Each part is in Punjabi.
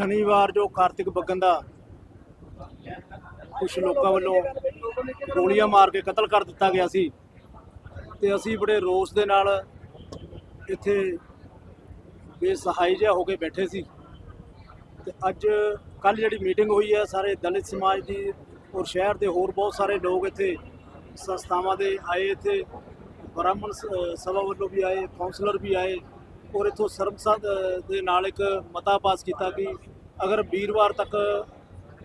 ਸ਼ਨੀਵਾਰ ਜੋ ਕਾਰਤਿਕ ਬੱਗਨ ਦਾ ਕੁਝ ਲੋਕਾਂ ਵੱਲੋਂ ਗੋਲੀਆਂ ਮਾਰ ਕੇ ਕਤਲ ਕਰ ਦਿੱਤਾ ਗਿਆ ਸੀ ਤੇ ਅਸੀਂ ਬੜੇ ਰੋਸ ਦੇ ਨਾਲ ਇੱਥੇ ਬੇਸਹਾਈ ਜਿਹਾ ਹੋ ਕੇ ਬੈਠੇ ਸੀ ਤੇ ਅੱਜ ਕੱਲ ਜਿਹੜੀ ਮੀਟਿੰਗ ਹੋਈ ਹੈ, ਸਾਰੇ ਦਲਿਤ ਸਮਾਜ ਦੀ ਔਰ ਸ਼ਹਿਰ ਦੇ ਹੋਰ ਬਹੁਤ ਸਾਰੇ ਲੋਕ ਇੱਥੇ ਸੰਸਥਾਵਾਂ ਦੇ ਆਏ, ਇੱਥੇ ਬ੍ਰਾਹਮਣ ਸ- ਸਭਾ ਵੱਲੋਂ ਵੀ ਆਏ ਕਾਉਂਸਲਰ ਵੀ ਆਏ ਔਰ ਇੱਥੋਂ ਸਰਬਸੰਮਤ ਦੇ ਨਾਲ ਇੱਕ ਮਤਾ ਪਾਸ ਕੀਤਾ ਕਿ ਅਗਰ ਵੀਰਵਾਰ ਤੱਕ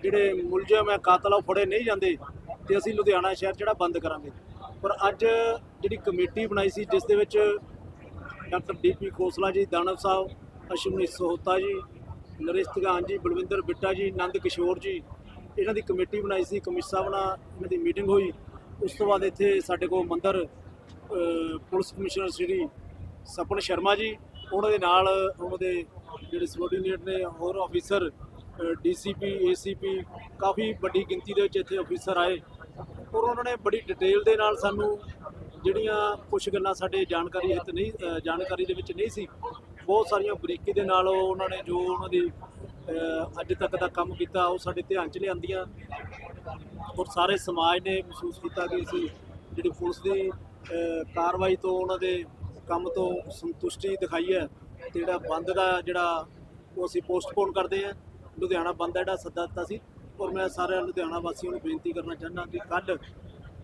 ਜਿਹੜੇ ਮੁਲਜ਼ਮ ਹੈ, ਕਾਤਲ ਆ, ਉਹ ਫੜੇ ਨਹੀਂ ਜਾਂਦੇ, ਤੇ ਅਸੀਂ ਲੁਧਿਆਣਾ ਸ਼ਹਿਰ ਜਿਹੜਾ ਬੰਦ ਕਰਾਂਗੇ। ਪਰ ਅੱਜ ਜਿਹੜੀ ਕਮੇਟੀ ਬਣਾਈ ਸੀ, ਜਿਸ ਦੇ ਵਿੱਚ ਡਾਕਟਰ ਡੀਪੀ ਖੋਸਲਾ ਜੀ, ਦਾਨਵ ਸਾਹਿਬ, ਅਸ਼ਵਨੀ ਸੋਹਤਾ ਜੀ, ਨਰੇਸ਼ ਧਗਾਨ ਜੀ, ਬਲਵਿੰਦਰ ਬਿੱਟਾ ਜੀ, ਨੰਦ ਕਿਸ਼ੋਰ ਜੀ, ਇਹਨਾਂ ਦੀ ਕਮੇਟੀ ਬਣਾਈ ਸੀ ਕਮਿਸ਼ਨ ਸਾਹਿਬ ਨਾਲ ਇਹਨਾਂ ਦੀ ਮੀਟਿੰਗ ਹੋਈ। ਉਸ ਤੋਂ ਬਾਅਦ ਇੱਥੇ ਸਾਡੇ ਕੋਲ ਮੰਦਰ ਪੁਲਿਸ ਕਮਿਸ਼ਨਰ ਸ੍ਰੀ ਸਪਨ ਸ਼ਰਮਾ ਜੀ, ਉਹਨਾਂ ਦੇ ਨਾਲ ਉਹਨਾਂ ਦੇ ਜਿਹੜੇ ਸਬੋਰਡੀਨੇਟ ਨੇ, ਹੋਰ ਆਫੀਸਰ ਡੀਸੀਪੀ ਏਸੀਪੀ ਕਾਫੀ ਵੱਡੀ ਗਿਣਤੀ ਦੇ ਵਿੱਚ ਇੱਥੇ ਆਫੀਸਰ ਆਏ ਔਰ ਉਹਨਾਂ ਨੇ ਬੜੀ ਡਿਟੇਲ ਦੇ ਨਾਲ ਸਾਨੂੰ ਜਿਹੜੀਆਂ ਕੁਝ ਗੱਲਾਂ ਸਾਡੇ ਜਾਣਕਾਰੀ ਹਿੱਤ ਨਹੀਂ ਜਾਣਕਾਰੀ ਦੇ ਵਿੱਚ ਨਹੀਂ ਸੀ, ਬਹੁਤ ਸਾਰੀਆਂ ਬਰੀਕੀ ਦੇ ਨਾਲ ਉਹਨਾਂ ਨੇ ਜੋ ਉਹਨਾਂ ਦੀ ਅੱਜ ਤੱਕ ਦਾ ਕੰਮ ਕੀਤਾ, ਉਹ ਸਾਡੇ ਧਿਆਨ 'ਚ ਲਿਆਂਦੀਆਂ ਔਰ ਸਾਰੇ ਸਮਾਜ ਨੇ ਮਹਿਸੂਸ ਕੀਤਾ ਕਿ ਅਸੀਂ ਜਿਹੜੀ ਪੁਲਿਸ ਦੀ ਕਾਰਵਾਈ ਤੋਂ ਉਹਨਾਂ ਦੇ ਕੰਮ ਤੋਂ ਸੰਤੁਸ਼ਟੀ ਦਿਖਾਈ ਹੈ। ਤੇ ਜਿਹੜਾ ਬੰਦ ਦਾ ਜਿਹੜਾ ਉਹ ਅਸੀਂ ਪੋਸਟਪੋਨ ਕਰਦੇ ਹਾਂ। ਲੁਧਿਆਣਾ ਬੰਦ ਦਾ ਜਿਹੜਾ ਸੱਦਾ ਦਿੱਤਾ ਸੀ। ਔਰ ਮੈਂ ਸਾਰੇ ਲੁਧਿਆਣਾ ਵਾਸੀਆਂ ਨੂੰ ਬੇਨਤੀ ਕਰਨਾ ਚਾਹੁੰਦਾ ਕਿ ਕੱਲ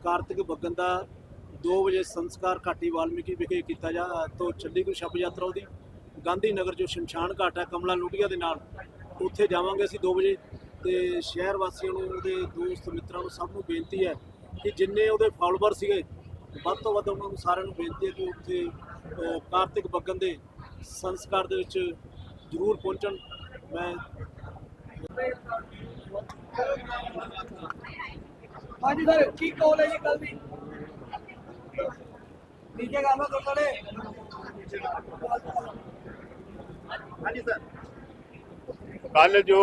ਕਾਰਤਿਕ ਬੱਗਨ ਦਾ 2 ਵਜੇ ਸੰਸਕਾਰ ਘਾਟੀ ਵਾਲਮੀਕੀ ਵਿਖੇ ਕੀਤਾ ਜਾ ਤੋਂ ਚੰਡੀਗੜ੍ਹ ਸ਼ਬ ਯਾਤਰਾ ਉਹਦੀ। ਗਾਂਧੀ ਨਗਰ ਜੋ ਸ਼ਮਸ਼ਾਨ ਘਾਟ ਹੈ, ਕਮਲਾ ਲੁੱਡੀਆ ਦੇ ਨਾਲ, ਉੱਥੇ ਜਾਵਾਂਗੇ ਅਸੀਂ 2 ਵਜੇ। ਤੇ ਸ਼ਹਿਰ ਵਾਸੀਆਂ ਨੂੰ, ਉਹਦੇ ਦੋਸਤ ਮਿੱਤਰਾਂ ਨੂੰ ਸਭ ਨੂੰ ਬੇਨਤੀ ਹੈ ਕਿ ਜਿੰਨੇ ਉਹਦੇ ਫਾਲੋਅਰ ਸੀਗੇ, ਵੱਧ ਤੋਂ ਵੱਧ ਉਹਨਾਂ ਨੂੰ ਸਾਰਿਆਂ ਨੂੰ ਬੇਨਤੀ ਹੈ ਕਿ ਉੱਥੇ ਕਾਰਤਿਕ ਬੱਗਨ ਦੇ ਸੰਸਕਾਰ ਦੇ ਵਿੱਚ ਜ਼ਰੂਰ ਪਹੁੰਚਣ। ਮੈਂ ਹਾਂਜੀ ਸਰ ਕੀ ਕੌਲ ਹੈ ਜੀ ਕੱਲ ਦੀ? ਨੀਚੇ ਕਰ ਲਓ ਦੋਸਤਾਂ ਨੇ ਹਾਂਜੀ ਸਰ। ਕੱਲ ਜੋ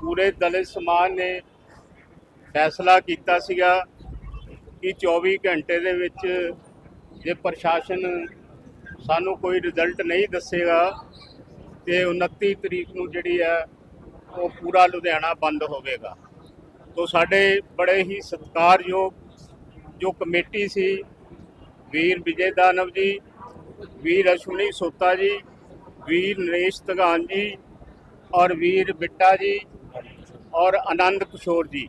ਪੂਰੇ ਦਲਿਤ ਸਮਾਜ ਨੇ ਫੈਸਲਾ ਕੀਤਾ ਸੀਗਾ ਕਿ 24 ਘੰਟੇ ਦੇ ਵਿੱਚ ਜੇ ਪ੍ਰਸ਼ਾਸਨ ਸਾਨੂੰ ਕੋਈ ਰਿਜ਼ਲਟ ਨਹੀਂ ਦੱਸੇਗਾ ਤੇ 29 ਤਰੀਕ ਨੂੰ ਜਿਹੜੀ ਹੈ ਉਹ ਪੂਰਾ ਲੁਧਿਆਣਾ ਬੰਦ ਹੋਵੇਗਾ। ਤੋਂ ਸਾਡੇ ਬੜੇ ਹੀ ਸਤਿਕਾਰਯੋਗ ਜੋ ਕਮੇਟੀ ਸੀ, ਵੀਰ ਵਿਜੇ ਦਾਨਵ ਜੀ, ਵੀਰ ਅਸ਼ਵਨੀ ਸੋਤਾ ਜੀ, ਵੀਰ ਨਰੇਸ਼ ਧਗਾਨ ਜੀ ਔਰ ਵੀਰ ਬਿੱਟਾ ਜੀ ਔਰ ਆਨੰਦ ਕਿਸ਼ੋਰ ਜੀ।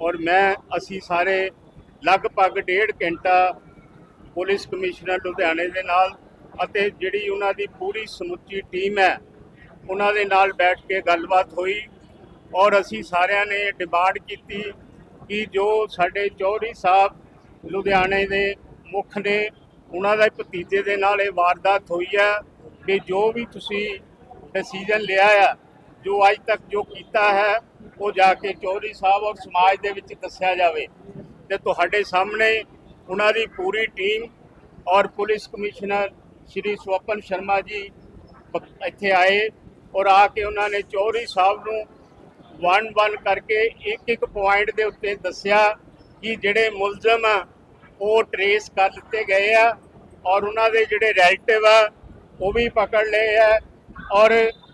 ਔਰ ਮੈਂ, ਅਸੀਂ ਸਾਰੇ ਲਗਭਗ ਡੇਢ ਘੰਟਾ ਪੁਲਿਸ ਕਮਿਸ਼ਨਰ ਲੁਧਿਆਣੇ ਦੇ ਨਾਲ ਅਤੇ ਜਿਹੜੀ ਉਹਨਾਂ ਦੀ ਪੂਰੀ ਸਮੁੱਚੀ ਟੀਮ ਹੈ, ਉਹਨਾਂ ਦੇ ਨਾਲ ਬੈਠ ਕੇ ਗੱਲਬਾਤ ਹੋਈ ਔਰ ਅਸੀਂ ਸਾਰਿਆਂ ਨੇ ਡਿਮਾਂਡ ਕੀਤੀ ਕਿ ਜੋ ਸਾਡੇ ਚੌਧਰੀ ਸਾਹਿਬ ਲੁਧਿਆਣੇ ਦੇ ਮੁੱਖ ਨੇ, ਉਹਨਾਂ ਦਾ ਭਤੀਜੇ ਦੇ ਨਾਲ ਇਹ ਵਾਰਦਾਤ ਹੋਈ ਹੈ ਕਿ ਜੋ ਵੀ ਤੁਸੀਂ ਡਿਸੀਜਨ ਲਿਆ ਆ, ਜੋ ਅੱਜ ਤੱਕ ਜੋ ਕੀਤਾ ਹੈ, ਉਹ ਜਾ ਕੇ ਚੌਧਰੀ ਸਾਹਿਬ ਔਰ ਸਮਾਜ ਦੇ ਵਿੱਚ ਦੱਸਿਆ ਜਾਵੇ। ਤੇ ਤੁਹਾਡੇ ਸਾਹਮਣੇ ਉਹਨਾਂ ਦੀ ਪੂਰੀ ਟੀਮ ਔਰ ਪੁਲਿਸ ਕਮਿਸ਼ਨਰ ਸ਼੍ਰੀ ਸਵਪਨ ਸ਼ਰਮਾ ਜੀ ਇੱਥੇ ਆਏ ਔਰ ਆ ਕੇ ਉਹਨਾਂ ਨੇ ਚੌਧਰੀ ਸਾਹਿਬ ਨੂੰ ਵਨ ਵਨ ਕਰਕੇ ਇੱਕ ਇੱਕ ਪੁਆਇੰਟ ਦੇ ਉੱਤੇ ਦੱਸਿਆ ਕਿ ਜਿਹੜੇ ਮੁਲਜ਼ਮ ਆ, ਉਹ ਟਰੇਸ ਕਰ ਲਿੱਤੇ ਗਏ ਆ ਔਰ ਉਹਨਾਂ ਦੇ ਜਿਹੜੇ ਰਿਲੇਟਿਵ ਆ, ਉਹ ਵੀ ਪਕੜ ਲਏ ਆ ਔਰ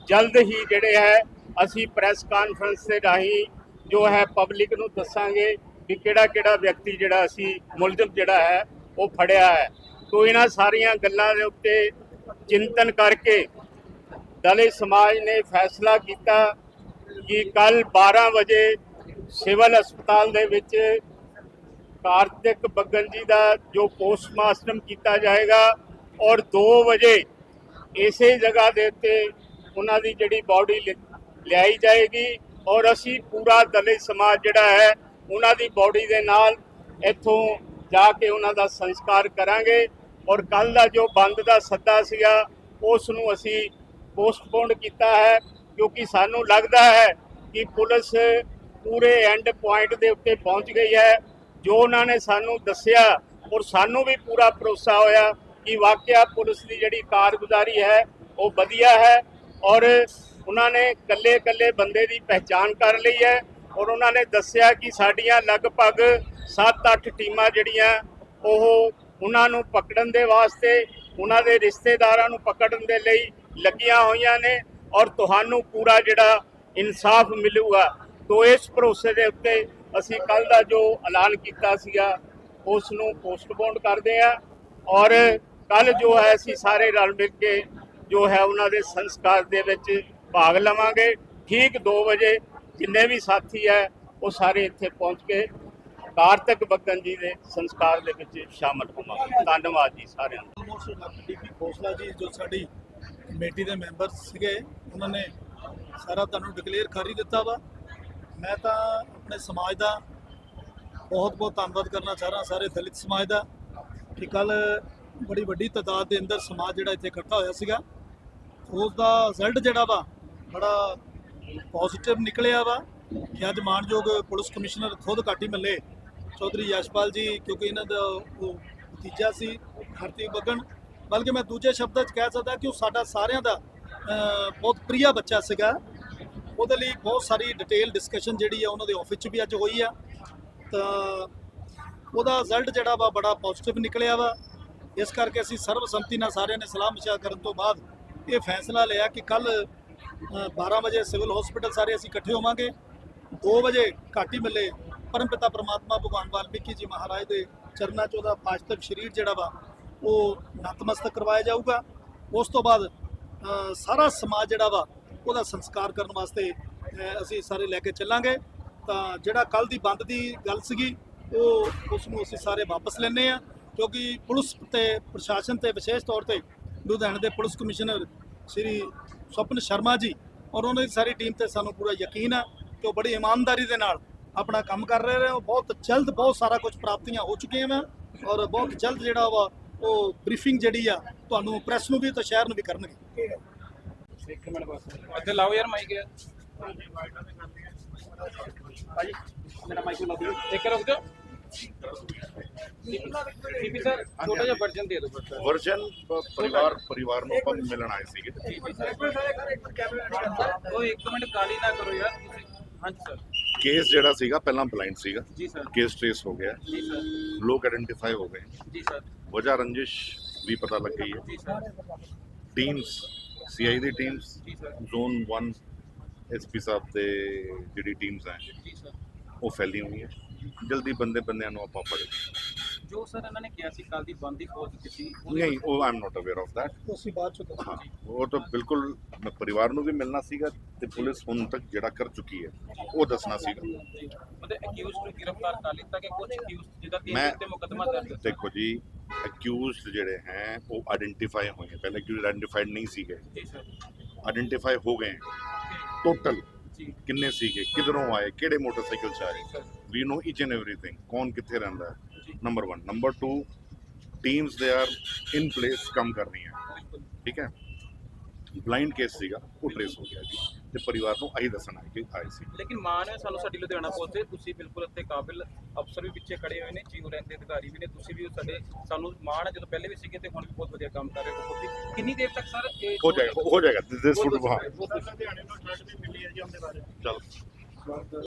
ਜਲਦ ਹੀ ਜਿਹੜੇ ਹੈ, ਅਸੀਂ ਪ੍ਰੈਸ ਕਾਨਫਰੰਸ ਦੇ ਰਾਹੀਂ ਜੋ ਹੈ ਪਬਲਿਕ ਨੂੰ ਦੱਸਾਂਗੇ ਵੀ ਕਿਹੜਾ ਕਿਹੜਾ ਵਿਅਕਤੀ ਜਿਹੜਾ ਅਸੀਂ ਮੁਲਜ਼ਮ ਜਿਹੜਾ ਹੈ, ਉਹ ਫੜਿਆ ਹੈ। ਸੋ ਇਹਨਾਂ ਸਾਰੀਆਂ ਗੱਲਾਂ ਦੇ ਉੱਤੇ ਚਿੰਤਨ ਕਰਕੇ ਦਲਿਤ ਸਮਾਜ ਨੇ ਫੈਸਲਾ ਕੀਤਾ ਕਿ ਕੱਲ 12 ਵਜੇ ਸਿਵਲ ਹਸਪਤਾਲ ਦੇ ਵਿੱਚ ਕਾਰਤਿਕ ਬੱਗਨ ਜੀ ਦਾ ਜੋ ਪੋਸਟਮਾਰਟਮ ਕੀਤਾ ਜਾਏਗਾ ਔਰ 2 ਵਜੇ ਇਸੇ ਜਗ੍ਹਾ ਦੇ ਉੱਤੇ ਉਹਨਾਂ ਦੀ ਜਿਹੜੀ ਬਾਡੀ ਲਿਆਈ ਜਾਏਗੀ ਔਰ ਅਸੀਂ ਪੂਰਾ ਦਲਿਤ ਸਮਾਜ ਜਿਹੜਾ ਹੈ ਉਹਨਾਂ ਦੀ ਬਾਡੀ ਦੇ ਨਾਲ ਇੱਥੋਂ ਜਾ ਕੇ ਉਹਨਾਂ ਦਾ ਸੰਸਕਾਰ ਕਰਾਂਗੇ। ਔਰ ਕੱਲ ਦਾ ਜੋ ਬੰਦ ਦਾ ਸੱਦਾ ਸੀਗਾ, ਉਸ ਨੂੰ ਅਸੀਂ ਪੋਸਟਪੋਨ ਕੀਤਾ ਹੈ, ਕਿਉਂਕਿ ਸਾਨੂੰ ਲੱਗਦਾ ਹੈ ਕਿ ਪੁਲਿਸ ਪੂਰੇ ਐਂਡ ਪੁਆਇੰਟ ਦੇ ਉੱਤੇ ਪਹੁੰਚ ਗਈ ਹੈ। ਜੋ ਉਹਨਾਂ ਨੇ ਸਾਨੂੰ ਦੱਸਿਆ ਔਰ ਸਾਨੂੰ ਵੀ ਪੂਰਾ ਭਰੋਸਾ ਹੋਇਆ ਕਿ ਵਾਕਿਆ ਪੁਲਿਸ ਦੀ ਜਿਹੜੀ ਕਾਰਗੁਜ਼ਾਰੀ ਹੈ, ਉਹ ਵਧੀਆ ਹੈ ਔਰ ਉਹਨਾਂ ਨੇ ਕੱਲੇ ਕੱਲੇ ਬੰਦੇ ਦੀ ਪਹਿਚਾਣ ਕਰ ਲਈ ਹੈ ਔਰ ਉਹਨਾਂ ਨੇ ਦੱਸਿਆ ਕਿ ਸਾਡੀਆਂ ਲਗਭਗ 7-8 ਟੀਮਾਂ ਜਿਹੜੀਆਂ, ਉਹ ਉਹਨਾਂ ਨੂੰ ਪਕੜਨ ਦੇ ਵਾਸਤੇ, ਉਹਨਾਂ ਦੇ ਰਿਸ਼ਤੇਦਾਰਾਂ ਨੂੰ ਪਕੜਨ ਦੇ ਲਈ ਲੱਗੀਆਂ ਹੋਈਆਂ ਨੇ ਔਰ ਤੁਹਾਨੂੰ ਪੂਰਾ ਜਿਹੜਾ ਇਨਸਾਫ ਮਿਲੂਗਾ। ਤੋਂ ਇਸ ਭਰੋਸੇ ਦੇ ਉੱਤੇ ਅਸੀਂ ਕੱਲ ਦਾ ਜੋ ਐਲਾਨ ਕੀਤਾ ਸੀਗਾ ਉਸ ਨੂੰ ਪੋਸਟਪੋਨ ਕਰਦੇ ਆ ਔਰ ਕੱਲ ਜੋ ਹੈ ਅਸੀਂ ਸਾਰੇ ਰਲ ਮਿਲ ਕੇ ਜੋ ਹੈ ਉਹਨਾਂ ਦੇ ਸੰਸਕਾਰ ਦੇ ਵਿੱਚ ਭਾਗ ਲਵਾਂਗੇ। ਠੀਕ 2 ਵਜੇ ਜਿੰਨੇ ਵੀ ਸਾਥੀ ਹੈ, ਉਹ ਸਾਰੇ ਇੱਥੇ ਪਹੁੰਚ ਕੇ ਕਾਰਤਿਕ ਬੱਗਨ ਜੀ ਦੇ ਸੰਸਕਾਰ ਦੇ ਵਿੱਚ ਸ਼ਾਮਲ ਹੋਵਾਂਗੇ ਧੰਨਵਾਦ ਜੀ ਸਾਰਿਆਂ ਦਾ almost doctor D P Khosla ji, ਜੋ ਸਾਡੀ ਕਮੇਟੀ ਦੇ ਮੈਂਬਰ ਸੀਗੇ, ਉਹਨਾਂ ਨੇ ਸਾਰਾ ਤੁਹਾਨੂੰ ਡਿਕਲੇਅਰ ਕਰ ਹੀ ਦਿੱਤਾ ਵਾ। ਮੈਂ ਤਾਂ ਆਪਣੇ ਸਮਾਜ ਦਾ ਬਹੁਤ ਬਹੁਤ ਧੰਨਵਾਦ ਕਰਨਾ ਚਾਹ ਰਿਹਾ, ਸਾਰੇ ਦਲਿਤ ਸਮਾਜ ਦਾ, ਕਿ ਕੱਲ ਬੜੀ ਵੱਡੀ ਤਾਦਾਦ ਦੇ ਅੰਦਰ ਸਮਾਜ ਜਿਹੜਾ ਇੱਥੇ ਇਕੱਠਾ ਹੋਇਆ ਸੀਗਾ, ਉਸ ਦਾ ਰਿਜ਼ਲਟ ਜਿਹੜਾ ਵਾ, ਬੜਾ ਪੋਜ਼ਿਟਿਵ ਨਿਕਲਿਆ ਵਾ ਕਿ ਅੱਜ ਮਾਨਯੋਗ ਪੁਲਿਸ ਕਮਿਸ਼ਨਰ ਖੁਦ ਕਾਟੀ ਮੱਲੇ ਚੌਧਰੀ ਯਸ਼ਪਾਲ ਜੀ, ਕਿਉਂਕਿ ਇਹਨਾਂ ਦਾ ਉਹ ਨਤੀਜਾ ਸੀ, ਹਰਤੀ ਬੱਗਨ। ਬਲਕਿ ਮੈਂ ਦੂਜੇ ਸ਼ਬਦਾਂ 'ਚ ਕਹਿ ਸਕਦਾ ਕਿ ਉਹ ਸਾਡਾ ਸਾਰਿਆਂ ਦਾ ਬਹੁਤ ਪ੍ਰਿਆ ਬੱਚਾ ਸੀਗਾ। ਉਹਦੇ ਲਈ ਬਹੁਤ ਸਾਰੀ ਡਿਟੇਲ ਡਿਸਕਸ਼ਨ ਜਿਹੜੀ ਆ, ਉਹਨਾਂ ਦੇ ਆਫਿਸ 'ਚ ਵੀ ਅੱਜ ਹੋਈ ਆ। ਤਾਂ ਉਹਦਾ ਰਿਜ਼ਲਟ ਜਿਹੜਾ ਵਾ, ਬੜਾ ਪੋਜ਼ਿਟਿਵ ਨਿਕਲਿਆ ਵਾ। ਇਸ ਕਰਕੇ ਅਸੀਂ ਸਰਬਸੰਮਤੀ ਨਾਲ ਸਾਰਿਆਂ ਨੇ ਸਲਾਹ ਮਸ਼ਾ ਕਰਨ ਤੋਂ ਬਾਅਦ ਇਹ ਫੈਸਲਾ ਲਿਆ ਕਿ ਕੱਲ 12 ਵਜੇ ਸਿਵਲ ਹਸਪੀਟਲ ਸਾਰੇ ਅਸੀਂ ਇਕੱਠੇ ਹੋਵਾਂਗੇ। 2 ਵਜੇ ਘਾਟੀ ਮੱਲੇ ਪਰਮਪਿਤਾ ਪਰਮਾਤਮਾ ਭਗਵਾਨ ਵਾਲਮੀਕੀ ਜੀ ਮਹਾਰਾਜ ਦੇ ਚਰਨਾਂ 'ਚ ਉਹਦਾ ਪਾਸ਼ਤਕ ਸਰੀਰ ਜਿਹੜਾ ਵਾ, ਉਹ ਨਤਮਸਤਕ ਕਰਵਾਇਆ ਜਾਊਗਾ। ਉਸ ਤੋਂ ਬਾਅਦ ਸਾਰਾ ਸਮਾਜ ਜਿਹੜਾ ਵਾ, ਉਹਦਾ ਸੰਸਕਾਰ ਕਰਨ ਵਾਸਤੇ ਅਸੀਂ ਸਾਰੇ ਲੈ ਕੇ ਚੱਲਾਂਗੇ। ਤਾਂ ਜਿਹੜਾ ਕੱਲ ਦੀ ਬੰਦ ਦੀ ਗੱਲ ਸੀਗੀ, ਉਹ ਉਸ ਨੂੰ ਅਸੀਂ ਸਾਰੇ ਵਾਪਸ ਲੈਣੇ ਆ ਕਿਉਂਕਿ ਪੁਲਿਸ ਤੇ ਪ੍ਰਸ਼ਾਸਨ ਤੇ ਵਿਸ਼ੇਸ਼ ਤੌਰ ਤੇ ਲੁਧਿਆਣੇ ਦੇ ਪੁਲਿਸ ਕਮਿਸ਼ਨਰ ਸ੍ਰੀ ਸਵਪਨ ਸ਼ਰਮਾ ਜੀ ਔਰ ਉਹਨਾਂ ਦੀ ਸਾਰੀ ਟੀਮ ਤੇ ਸਾਨੂੰ ਪੂਰਾ ਯਕੀਨ ਆ ਕਿ ਉਹ ਬੜੀ ਇਮਾਨਦਾਰੀ ਦੇ ਨਾਲ ਆਪਣਾ ਕੰਮ ਕਰ ਰਹੇ ਉਹ ਬਹੁਤ ਜਲਦ ਬਹੁਤ ਸਾਰਾ ਕੁਝ ਪ੍ਰਾਪਤੀਆਂ ਹੋ ਚੁੱਕੀਆਂ ਵਾ ਔਰ ਬਹੁਤ ਜਲਦ ਜਿਹੜਾ ਵਾ ਉਹ ਬਰੀਫਿੰਗ ਜਿਹੜੀ ਆ ਤੁਹਾਨੂੰ ਪ੍ਰੈਸ ਨੂੰ ਵੀ ਤੇ ਸ਼ਹਿਰ ਨੂੰ ਵੀ ਕਰਨਗੇ। ਇੱਕ ਮਿੰਟ ਬਸ ਇੱਥੇ ਲਾਓ ਯਾਰ ਮਾਈਕ ਯਾਰ ਭਾਜੀ ਮੇਰਾ ਮਾਈਕ ਲਾ ਦਿਓ ਇੱਕ ਰੁਕ ਜਾਓ। ਸੀਪੀ ਸਰ ਛੋਟਾ ਜਿਹਾ ਵਰਜਨ ਦੇ ਦਿਓ ਬਸ। ਵਰਜਨ ਪਰਿਵਾਰ ਪਰਿਵਾਰ ਨੂੰ ਆਪਾਂ ਮਿਲਣ ਆਏ ਸੀਗੇ। ਉਹ ਇੱਕ ਮਿੰਟ ਕਾਲੀ ਨਾ ਕਰੋ ਯਾਰ ਤੁਸੀਂ। ਹਾਂਜੀ ਸਰ ਕੇਸ ਜਿਹੜਾ ਸੀਗਾ ਪਹਿਲਾਂ ਬਲਾਈਂਡ ਸੀਗਾ। ਜੀ ਸਰ। ਕੇਸ ਟ੍ਰੇਸ ਹੋ ਗਿਆ। ਜੀ ਸਰ। ਲੋਕ ਆਇਡੈਂਟੀਫਾਈ ਹੋ ਗਏ। ਜੀ ਸਰ। ਵਜ੍ਹਾ ਰੰਜਿਸ਼ ਵੀ ਪਤਾ ਲੱਗ ਗਈ ਹੈ। ਜੀ ਸਰ। ਟੀਮਸ ਸੀਆਈ ਦੀ ਟੀਮਸ ਜ਼ੋਨ 1 ਐਸਪੀ ਸਾਹਿਬ ਦੇ ਜਿਹੜੀ ਟੀਮਸ ਸਰ। ਉਹ ਫੈਲੀ ਹੋਈਆਂ ਜਲਦੀ ਬੰਦੇ ਬੰਦਿਆਂ ਨੂੰ ਆਪਾਂ ਫੜੇ ਜੋ ਸਰ ਇਹਨਾਂ ਨੇ ਕਿਹਾ ਸੀ ਕੱਲ ਦੀ ਬੰਦੀ ਖੋਜ ਕੀਤੀ ਨਹੀਂ ਉਹ ਆਮ ਨਾਟ ਅਵੇਅਰ ਆਫ ਉਹ ਅਸੀਂ ਬਾਅਦ ਚ ਹਾਂ ਉਹ ਤਾਂ ਬਿਲਕੁਲ ਮੈਂ ਪਰਿਵਾਰ ਨੂੰ ਵੀ ਮਿਲਣਾ ਸੀਗਾ ਤੇ ਪੁਲਿਸ ਹੁਣ ਤੱਕ ਜਿਹੜਾ ਕਰ ਚੁੱਕੀ ਹੈ ਉਹ ਦੱਸਣਾ ਸੀਗਾ। ਮਤਲਬ ਅਕਿਊਜ਼ਡ ਨੂੰ ਗ੍ਰਿਫਤਾਰ ਕਰ ਲਿੱਤਾ ਕਿ ਕੁਝ ਅਕਿਊਜ਼ਡ ਜਿਹਦਾ ਤਿੰਨ ਤੇ ਮੁਕਦਮਾ ਦਰਜ ਹੈ ਦੇਖੋ ਜੀ ਅਕਿਊਜ਼ਡ ਜਿਹੜੇ ਹੈ ਉਹ ਆਇਡੈਂਟੀਫਾਈ ਹੋਏ ਹੈ ਪਹਿਲੇ ਕਿਉਂ ਆਇਡੈਂਟੀਫਾਈਡ ਨਹੀਂ ਸੀਗੇ। ਜੀ ਸਰ ਆਇਡੈਂਟੀਫਾਈ ਹੋ ਗਏ ਟੋਟਲ ਜੀ। ਕਿੰਨੇ ਸੀਗੇ ਕਿਧਰੋਂ ਆਏ ਕਿਹੜੇ ਮੋਟਰਸਾਈਕਲ 'ਚ ਆਏ? ਵੀ ਨੋ ਈਚ ਐਂਡ ਐਵਰੀਥਿੰਗ ਕੌਣ ਕਿੱਥੇ ਰਹਿੰਦਾ? ਹੈ ਨੰਬਰ 1 ਨੰਬਰ 2 ਟੀਮਸ ਦੇ ਆਰ ਇਨ ਪਲੇਸ ਕੰਮ ਕਰ ਰਹੀਆਂ ਠੀਕ ਹੈ ਬਲਾਈਂਡ ਕੇਸ ਸੀਗਾ ਉਹ ਟ੍ਰੇਸ ਹੋ ਗਿਆ ਜੀ ਤੇ ਪਰਿਵਾਰ ਨੂੰ ਆਹੀ ਦੱਸਣਾ ਹੈ ਕਿ ਆਏ ਸੀ ਲੇਕਿਨ ਮਾਣ ਹੈ ਸਾਨੂੰ ਸਾਡੀ ਲੁਧਿਆਣਾ ਪੁਲਿਸ ਦੇ ਤੁਸੀਂ ਬਿਲਕੁਲ ਇੱਥੇ ਕਾਬਿਲ ਅਫਸਰ ਵੀ ਪਿੱਛੇ ਖੜੇ ਹੋਏ ਨੇ ਜੀਓ ਰੈਂਕ ਦੇ ਅਧਿਕਾਰੀ ਵੀ ਨੇ ਤੁਸੀਂ ਵੀ ਸਾਡੇ ਸਾਨੂੰ ਮਾਣ ਹੈ ਜਦੋਂ ਪਹਿਲੇ ਵੀ ਸੀਗੇ ਤੇ ਹੁਣ ਵੀ ਬਹੁਤ ਵਧੀਆ ਕੰਮ ਕਰ ਰਹੇ ਹੋ ਕਿੰਨੀ ਦੇਰ ਤੱਕ ਸਰ ਇਹ ਹੋ ਜਾਏਗਾ ਹੋ ਜਾਏਗਾ ਦਿਸ ਵੁੱਡ ਬਹੁਤ ਹਾਂ ਬਹੁਤ- ਬਹੁਤ- ਚਲੋ